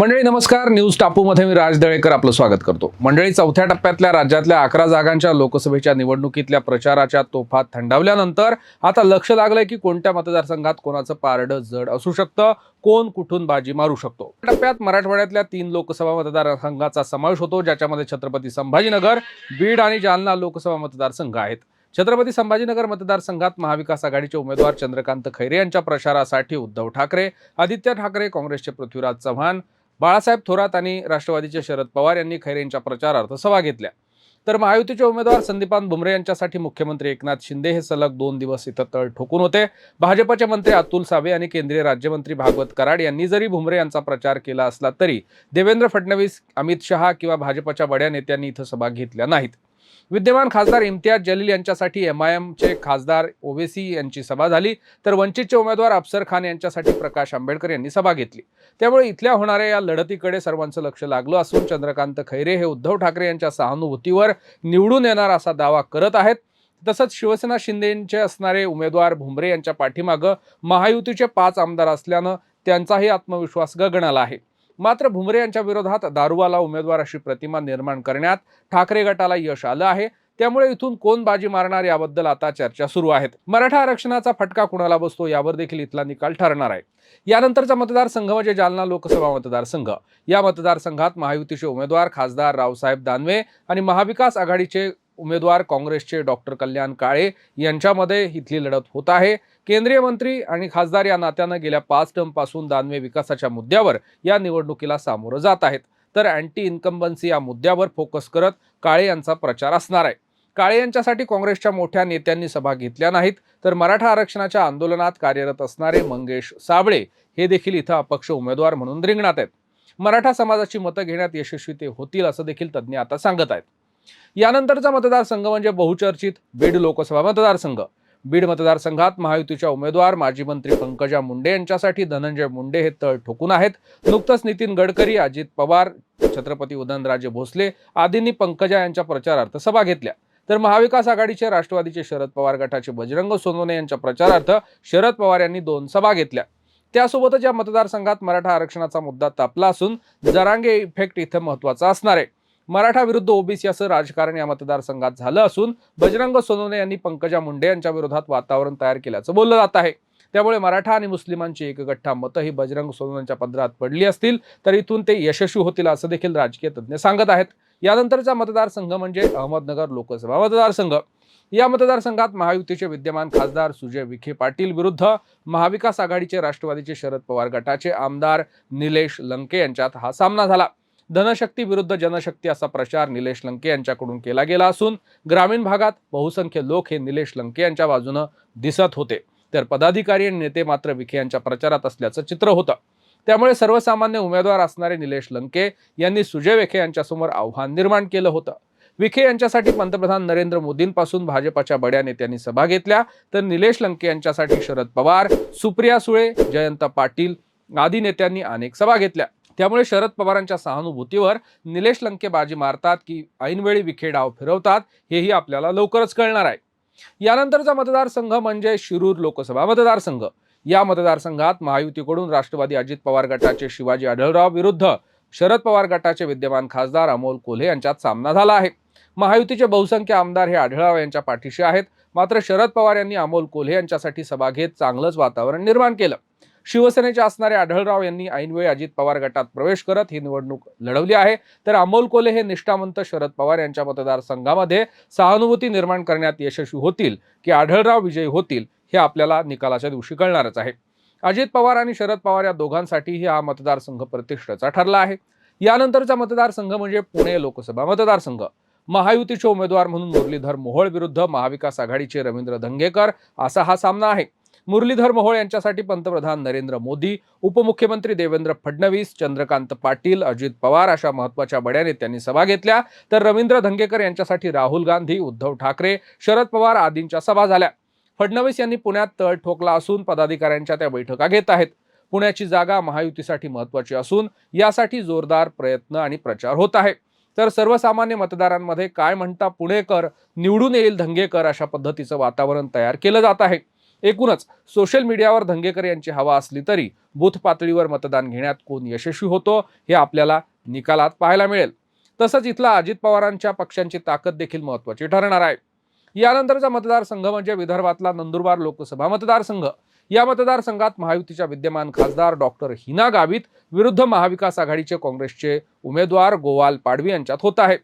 मंडळी नमस्कार. न्यूज टापूमध्ये मी राज दळेकर आपलं स्वागत करतो. मंडळी चौथ्या टप्प्यातल्या राज्यातल्या अकरा जागांच्या लोकसभेच्या निवडणुकीतल्या प्रचाराच्या तोफात थंडावल्यानंतर आता लक्ष लागलंय की कोणत्या मतदारसंघात कोणाचं पारडं जड असू शकतं कोण कुठून बाजी मारू शकतो. टप्प्यात मराठवाड्यातल्या तीन लोकसभा मतदारसंघाचा समावेश होतो ज्याच्यामध्ये छत्रपती संभाजीनगर बीड आणि जालना लोकसभा मतदारसंघ आहेत. छत्रपती संभाजीनगर मतदारसंघात महाविकास आघाडीचे उमेदवार चंद्रकांत खैरे यांच्या प्रचारासाठी उद्धव ठाकरे आदित्य ठाकरे काँग्रेसचे पृथ्वीराज चव्हाण बाळासाहेब थोरात आणि राष्ट्रवादीचे शरद पवार यांनी खैरे यांच्या प्रचारार्थ सभा घेतल्या. तर महायुतीचे उमेदवार संदीपान भुमरे यांच्यासाठी मुख्यमंत्री एकनाथ शिंदे हे सलग दोन दिवस इथं तळ ठोकून होते. भाजपचे मंत्री अतुल सावे आणि केंद्रीय राज्यमंत्री भागवत कराड यांनी जरी भुमरे यांचा प्रचार केला असला तरी देवेंद्र फडणवीस अमित शहा किंवा भाजपच्या बड्या नेत्यांनी इथं सभा घेतल्या नाहीत. विद्यमान खासदार इम्तियाज जलील यांच्यासाठी एम आय एमचे खासदार ओवेसी यांची सभा झाली. तर वंचितचे उमेदवार अफसर खान यांच्यासाठी प्रकाश आंबेडकर यांनी सभा घेतली. त्यामुळे इथल्या होणाऱ्या या लढतीकडे सर्वांचं लक्ष लागलं असून चंद्रकांत खैरे हे उद्धव ठाकरे यांच्या सहानुभूतीवर निवडून येणार असा दावा करत आहेत. तसंच शिवसेना शिंदेचे असणारे उमेदवार भुमरे यांच्या पाठीमागं महायुतीचे पाच आमदार असल्यानं त्यांचाही आत्मविश्वास गगनाला आहे. मात्र भुमरे यांच्या विरोधात दारुवाला उमेदवार अशी प्रतिमा निर्माण करण्यात ठाकरे गटाला यश आलं आहे. त्यामुळे इथून कोण बाजी मारणार याबद्दल आता चर्चा सुरू आहेत. मराठा आरक्षणाचा फटका कुणाला बसतो यावर देखील इथला निकाल ठरणार आहे. यानंतरचा मतदारसंघ म्हणजे जालना लोकसभा मतदारसंघ. या मतदारसंघात महायुतीचे उमेदवार खासदार रावसाहेब दानवे आणि महाविकास आघाडीचे उमेदवार काँग्रेसचे डॉक्टर कल्याण काळे यांच्यामध्ये इथली लढत होत आहे. केंद्रीय मंत्री आणि खासदार या नात्यानं गेल्या पाच टर्मपासून दानवे विकासाच्या मुद्द्यावर या निवडणुकीला सामोरं जात आहेत. तर अँटी इन्कम्बन्सी या मुद्द्यावर फोकस करत काळे यांचा प्रचार असणार आहे. काळे यांच्यासाठी काँग्रेसच्या मोठ्या नेत्यांनी सभा घेतल्या नाहीत तर मराठा आरक्षणाच्या आंदोलनात कार्यरत असणारे मंगेश साबळे हे देखील इथं अपक्ष उमेदवार म्हणून रिंगणात आहेत. मराठा समाजाची मतं घेण्यात यशस्वी ते होतील असं देखील तज्ज्ञ आता सांगत आहेत. यानंतरचा मतदारसंघ म्हणजे बहुचर्चित बीड लोकसभा मतदारसंघ. बीड मतदारसंघात महायुतीच्या उमेदवार माजी मंत्री पंकजा मुंडे यांच्यासाठी धनंजय मुंडे हे तळ ठोकून आहेत. नुकतंच नितीन गडकरी अजित पवार छत्रपती उदयनराजे भोसले आदींनी पंकजा यांच्या प्रचारार्थ सभा घेतल्या. तर महाविकास आघाडीचे राष्ट्रवादीचे शरद पवार गटाचे बजरंग सोनवणे यांच्या प्रचारार्थ शरद पवार यांनी दोन सभा घेतल्या. त्यासोबतच या मतदारसंघात मराठा आरक्षणाचा मुद्दा तापला असून जरांगे इफेक्ट इथं महत्त्वाचा असणार आहे. मराठा विरुद्ध ओबीसी असं राजकारण या मतदारसंघात झालं असून बजरंग सोनवणे यांनी पंकजा मुंडे यांच्या विरोधात वातावरण तयार केल्याचं बोललं जात आहे. त्यामुळे मराठा आणि मुस्लिमांची एकगठ्ठा मतं ही बजरंग सोनवणेंच्या पदरात पडली असतील तर इथून ते यशस्वी होतील असं देखील राजकीय तज्ज्ञ सांगत आहेत. यानंतरचा मतदारसंघ म्हणजे अहमदनगर लोकसभा मतदारसंघ. या मतदारसंघात महायुतीचे विद्यमान खासदार सुजय विखे पाटील विरुद्ध महाविकास आघाडीचे राष्ट्रवादीचे शरद पवार गटाचे आमदार निलेश लंके यांच्यात हा सामना झाला. धनशक्ती विरुद्ध जनशक्ती असा प्रचार निलेश लंके यांच्याकडून केला गेला असून ग्रामीण भागात बहुसंख्य लोक हे निलेश लंके यांच्या बाजूनं दिसत होते. तर पदाधिकारी आणि नेते मात्र विखे यांच्या प्रचारात असल्याचं चित्र होतं. त्यामुळे सर्वसामान्य उमेदवार असणारे निलेश लंके यांनी सुजय विखे यांच्यासमोर आव्हान निर्माण केलं होतं. विखे यांच्यासाठी पंतप्रधान नरेंद्र मोदींपासून भाजपाच्या बड्या नेत्यांनी सभा घेतल्या. तर निलेश लंके यांच्यासाठी शरद पवार सुप्रिया सुळे जयंत पाटील आदी नेत्यांनी अनेक सभा घेतल्या. त्यामुळे शरद पवारांच्या सहानुभूतीवर निलेश लंके बाजी मारतात की ऐनवेळी विखे डाव फिरवतात हेही आपल्याला लवकरच कळणार आहे. यानंतरचा मतदारसंघ म्हणजे शिरूर लोकसभा मतदारसंघ. या मतदारसंघात महायुतीकडून राष्ट्रवादी अजित पवार गटाचे शिवाजी आढळराव विरुद्ध शरद पवार गटाचे विद्यमान खासदार अमोल कोल्हे यांच्यात सामना झाला आहे. महायुतीचे बहुसंख्य आमदार हे आढळराव यांच्या पाठीशी आहेत. मात्र शरद पवार यांनी अमोल कोल्हे यांच्यासाठी सभा घेत चांगलंच वातावरण निर्माण केलं. शिवसेनेचे असणारे आढळराव यांनी ऐनवेळी अजित पवार गटात प्रवेश करत ही निवडणूक लढवली आहे. तर अमोल कोले हे निष्ठावंत शरद पवार यांच्या मतदारसंघामध्ये सहानुभूती निर्माण करण्यात यशस्वी होतील की आढळराव विजयी होतील हे आपल्याला निकालाच्या दिवशी कळणारच आहे. अजित पवार आणि शरद पवार या दोघांसाठीही हा मतदारसंघ प्रतिष्ठेचा ठरला आहे. यानंतरचा मतदारसंघ म्हणजे पुणे लोकसभा मतदारसंघ. महायुतीचे उमेदवार म्हणून मुरलीधर मोहोळ विरुद्ध महाविकास आघाडीचे रवींद्र धंगेकर असा हा सामना आहे. मुरलीधर मोहोळ यांच्यासाठी पंतप्रधान नरेंद्र मोदी उपमुख्यमंत्री देवेंद्र फडणवीस चंद्रकांत पाटील अजित पवार अशा महत्त्वाच्या बड्या नेत्यांनी सभा घेतल्या. तर रवींद्र धंगेकर यांच्यासाठी राहुल गांधी उद्धव ठाकरे शरद पवार आदींच्या सभा झाल्या. फडणवीस यांनी पुण्यात तळ ठोकला असून पदाधिकाऱ्यांच्या त्या बैठका घेत आहेत. पुण्याची जागा महायुतीसाठी महत्वाची असून यासाठी जोरदार प्रयत्न आणि प्रचार होत आहे. तर सर्वसामान्य मतदारांमध्ये काय म्हणता पुणेकर निवडून येईल धंगेकर अशा पद्धतीचं वातावरण तयार केलं जात आहे. एकूणच सोशल मीडियावर धंगेकर यांची हवा असली तरी बूथ पातळीवर मतदान घेण्यात कोण यशस्वी होतो हे आपल्याला निकालात पाहायला मिळेल. तसंच इथला अजित पवारांच्या पक्षांची ताकद देखील महत्वाची ठरणार आहे. यानंतरचा मतदारसंघ म्हणजे विदर्भातला नंदुरबार लोकसभा मतदारसंघ. या मतदारसंघात महायुतीच्या विद्यमान खासदार डॉक्टर हिना गावित विरुद्ध महाविकास आघाडीचे काँग्रेसचे उमेदवार गोवाल पाडवी यांच्यात होत आहे.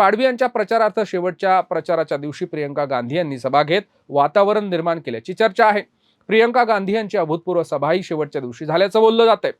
पाडवी यांच्या प्रचारार्थ शेवटच्या प्रचाराच्या दिवशी प्रियंका गांधी यांनी सभा घेत वातावरण निर्माण केल्याची चर्चा आहे. प्रियंका गांधी यांची अभूतपूर्व सभाही शेवटच्या दिवशी झाल्याचं बोललं जात आहे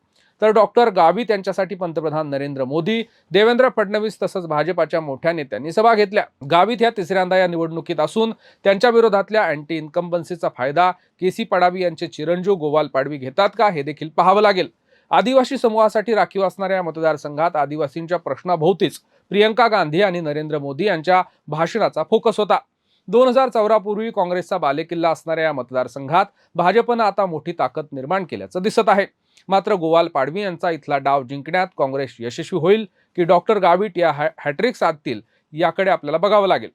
तर डॉक्टर गावित यांच्यासाठी पंतप्रधान नरेंद्र मोदी देवेंद्र फडणवीस तसंच भाजपाच्या मोठ्या नेत्यांनी सभा घेतल्या. गावित ह्या तिसऱ्यांदा या निवडणुकीत असून त्यांच्या विरोधातल्या अँटी इन्कम्बन्सीचा फायदा के सी पडावी यांचे चिरंजीव गोवाल पाडवी घेतात का हे देखील पाहावं लागेल. आदिवासी समूहासाठी राखीव असणाऱ्या मतदारसंघात आदिवासींच्या प्रश्नाभोवतीच प्रियंका गांधी आणि नरेंद्र मोदी यांच्या भाषणाचा फोकस होता. दोन हजार चौदापूर्वी काँग्रेसचा बालेकिल्ला असणाऱ्या या मतदारसंघात भाजपनं आता मोठी ताकद निर्माण केल्याचं दिसत आहे. मात्र गोवाल पाडवी यांचा इथला डाव जिंकण्यात काँग्रेस यशस्वी होईल की डॉक्टर गाविट या हॅ हॅट्रिक साधतील याकडे आपल्याला बघावं लागेल.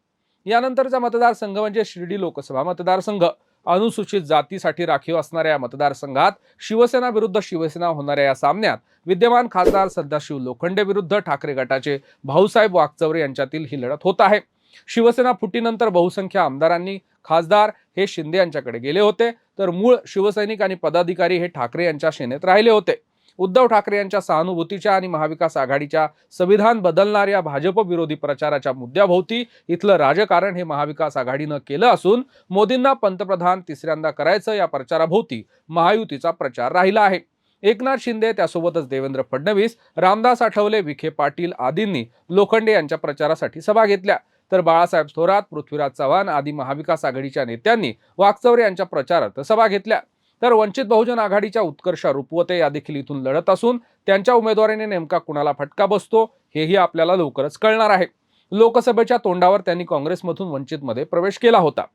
यानंतरचा मतदारसंघ म्हणजे शिर्डी लोकसभा मतदारसंघ. अनुसूचित जातीसाठी राखीव असणाऱ्या या मतदारसंघात शिवसेना विरुद्ध शिवसेना होणाऱ्या या सामन्यात विद्यमान खासदार सदाशिव लोखंडे विरुद्ध ठाकरे गटाचे भाऊसाहेब वागचौरे यांच्यातील ही लढत होत आहे. शिवसेना फुटीनंतर बहुसंख्य आमदारांनी खासदार हे शिंदे यांच्याकडे गेले होते. तर मूळ शिवसैनिक आणि पदाधिकारी हे ठाकरे यांच्या सेनेत राहिले होते. उद्धव ठाकरे यांच्या सहानुभूतीच्या आणि महाविकास आघाडीच्या संविधान बदलणाऱ्या भाजप विरोधी प्रचाराच्या मुद्द्याभोवती इथलं राजकारण हे महाविकास आघाडीनं केलं असून मोदींना पंतप्रधान तिसऱ्यांदा करायचं या प्रचाराभोवती महायुतीचा प्रचार राहिला आहे. एकनाथ शिंदे त्यासोबतच देवेंद्र फडणवीस रामदास आठवले विखे पाटील आदींनी लोखंडे यांच्या प्रचारासाठी सभा घेतल्या. तर बाळासाहेब थोरात पृथ्वीराज चव्हाण आदी महाविकास आघाडीच्या नेत्यांनी वाकचौरे यांच्या प्रचारात सभा घेतल्या. तर वंचित बहुजन आघाडीच्या उत्कर्ष रुपवते या देखील इथून लढत असून त्यांच्या उमेदवारीने नेमका कुणाला फटका बसतो हेही आपल्याला लवकरच कळणार आहे. लोकसभेच्या तोंडावर त्यांनी काँग्रेसमधून वंचितमध्ये प्रवेश केला होता.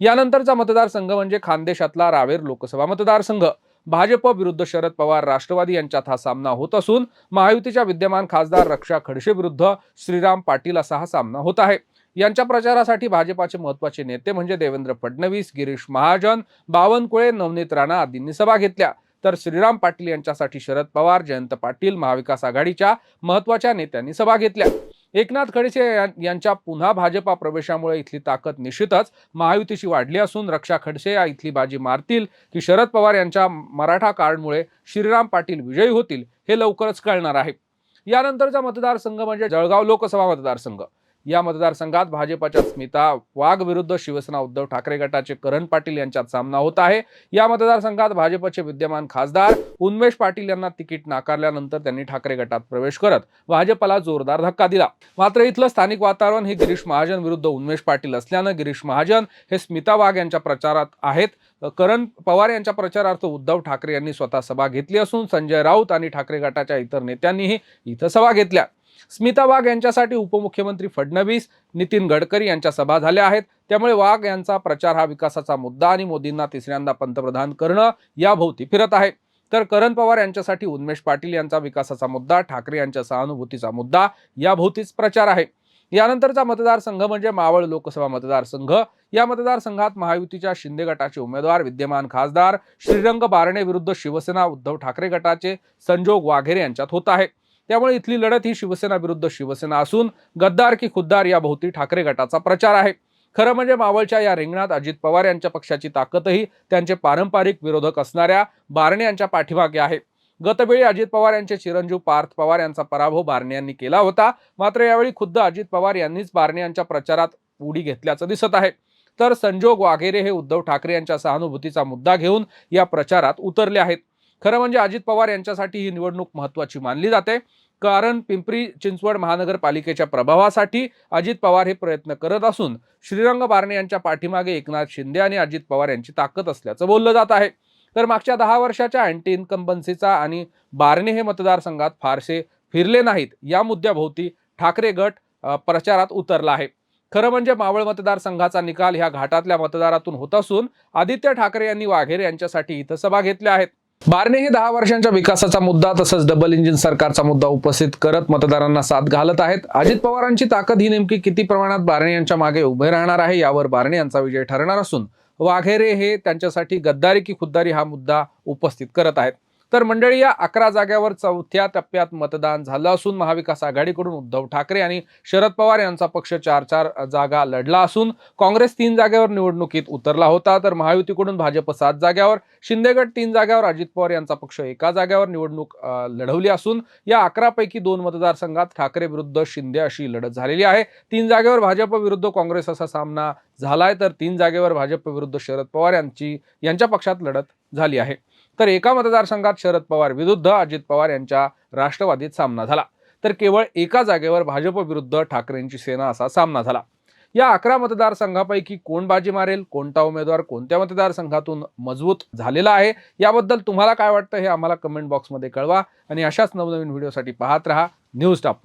यानंतरचा मतदारसंघ म्हणजे खानदेशातला रावेर लोकसभा मतदारसंघ. भाजप विरुद्ध शरद पवार राष्ट्रवादी यांच्यात हा सामना होत असून महायुतीच्या विद्यमान खासदार रक्षा खडसे विरुद्ध श्रीराम पाटील असा हा सामना होत आहे. यांच्या प्रचारासाठी भाजपाचे महत्त्वाचे नेते म्हणजे देवेंद्र फडणवीस गिरीश महाजन बावनकुळे नवनीत राणा आदींनी सभा घेतल्या. तर श्रीराम पाटील यांच्यासाठी शरद पवार जयंत पाटील महाविकास आघाडीच्या महत्त्वाच्या नेत्यांनी सभा घेतल्या. एकनाथ खडसे यांच्या पुन्हा भाजपा प्रवेशामुळे इथली ताकद निश्चितच महायुतीशी वाढली असून रक्षा खडसे या इथली बाजी मारतील की शरद पवार यांच्या मराठा कार्डमुळे श्रीराम पाटील विजयी होतील हे लवकरच कळणार आहे. यानंतरचा मतदारसंघ म्हणजे जळगाव लोकसभा मतदारसंघ. या मतदारसंघात भाजपाच्या स्मिता वाघ विरुद्ध शिवसेना उद्धव ठाकरे गटाचे करण पाटील यांच्यात सामना होत आहे. या मतदारसंघात भाजपचे विद्यमान खासदार उन्मेष पाटील यांना तिकीट नाकारल्यानंतर त्यांनी ठाकरे गटात प्रवेश करत भाजपला जोरदार धक्का दिला. मात्र इथलं स्थानिक वातावरण हे गिरीश महाजन विरुद्ध उन्मेष पाटील असल्यानं गिरीश महाजन हे स्मिता वाघ यांच्या प्रचारात आहेत. करण पवार यांच्या प्रचारार्थ उद्धव ठाकरे यांनी स्वतः सभा घेतली असून संजय राऊत आणि ठाकरे गटाच्या इतर नेत्यांनीही इथं सभा घेतल्या. स्मिता वाघ यांच्यासाठी उपमुख्यमंत्री फडणवीस नितीन गडकरी यांच्या सभा झाल्या आहेत. त्यामुळे वाघ यांचा प्रचार हा विकासाचा मुद्दा आणि मोदींना तिसऱ्यांदा पंतप्रधान करणं याभोवती फिरत आहे. तर करण पवार यांच्यासाठी उन्मेष पाटील यांचा विकासाचा मुद्दा ठाकरे यांच्या सहानुभूतीचा मुद्दा याभोवतीच प्रचार आहे. यानंतरचा मतदारसंघ म्हणजे मावळ लोकसभा मतदारसंघ. या मतदारसंघात महायुतीच्या शिंदे गटाचे उमेदवार विद्यमान खासदार श्रीरंग बारणे विरुद्ध शिवसेना उद्धव ठाकरे गटाचे संजोग वाघेरे यांच्यात होत आहे. त्यामुळे इथली लढत ही शिवसेना विरुद्ध शिवसेना असून गद्दार की खुद्दार या भोवती ठाकरे गटाचा प्रचार आहे. खरं म्हणजे मावळच्या या रिंगणात अजित पवार यांच्या पक्षाची ताकदही त्यांचे पारंपरिक विरोधक असणाऱ्या बारणे यांच्या पाठीमागे आहे. गतवेळी अजित पवार यांचे चिरंजीव पार्थ पवार यांचा पराभव बारणे यांनी केला होता. मात्र यावेळी खुद्द अजित पवार यांनीच बारणे यांच्या प्रचारात उडी घेतल्याचं दिसत आहे. तर संजोग वाघेरे हे उद्धव ठाकरे यांच्या सहानुभूतीचा मुद्दा घेऊन या प्रचारात उतरले आहेत. खरं म्हणजे अजित पवार यांच्यासाठी ही निवडणूक महत्वाची मानली जाते. कारण पिंपरी चिंचवड महानगरपालिकेच्या प्रभावासाठी अजित पवार हे प्रयत्न करत असून श्रीरंग बारणे यांच्या पाठीमागे एकनाथ शिंदे आणि अजित पवार यांची ताकद असल्याचं बोललं जात आहे. तर मागच्या दहा वर्षाच्या अँटी इन्कम्बन्सीचा आणि बारणे हे मतदारसंघात फारसे फिरले नाहीत. या मुद्द्याभोवती ठाकरे गट प्रचारात उतरला आहे. खरं म्हणजे मावळ मतदारसंघाचा निकाल ह्या घाटातल्या मतदारातून होत असून आदित्य ठाकरे यांनी वाघेरे यांच्यासाठी इथं सभा घेतल्या आहेत. बारणे हे दहा वर्षांच्या विकासाचा मुद्दा तसंच डबल इंजिन सरकारचा मुद्दा उपस्थित करत मतदारांना साथ घालत आहेत. अजित पवारांची ताकद ही नेमकी किती प्रमाणात बारणे यांच्या मागे उभे राहणार आहे यावर बारणे यांचा विजय ठरणार असून वाघेरे हे त्यांच्यासाठी गद्दारी की खुद्दारी हा मुद्दा उपस्थित करत आहेत. तर मंडळी या अकरा जाग्यावर चौथ्या टप्प्यात मतदान झालं असून महाविकास आघाडीकडून उद्धव ठाकरे आणि शरद पवार यांचा पक्ष चार चार जागा लढला असून काँग्रेस तीन जागेवर निवडणुकीत उतरला होता. तर महायुतीकडून भाजप सात जाग्यावर शिंदेगड तीन जाग्यावर अजित पवार यांचा पक्ष एका जाग्यावर निवडणूक लढवली असून या अकरापैकी दोन मतदारसंघात ठाकरे विरुद्ध शिंदे अशी लढत झालेली आहे. तीन जागेवर भाजप विरुद्ध काँग्रेस असा सामना झालाय तर तीन जागेवर भाजप विरुद्ध शरद पवार यांची यांच्या पक्षात लढत झाली आहे. तर एका मतदारसंघात शरद पवार विरुद्ध अजित पवार यांच्या राष्ट्रवादीत सामना झाला. तर केवळ एका जागेवर भाजप विरुद्ध ठाकरेंची सेना असा सामना झाला. या अकरा मतदारसंघापैकी कोण बाजी मारेल कोणता उमेदवार कोणत्या मतदारसंघातून मजबूत झालेला आहे याबद्दल तुम्हाला काय वाटतं हे आम्हाला कमेंट बॉक्समध्ये कळवा आणि अशाच नवनवीन व्हिडिओसाठी पाहत रहा. न्यूज टापू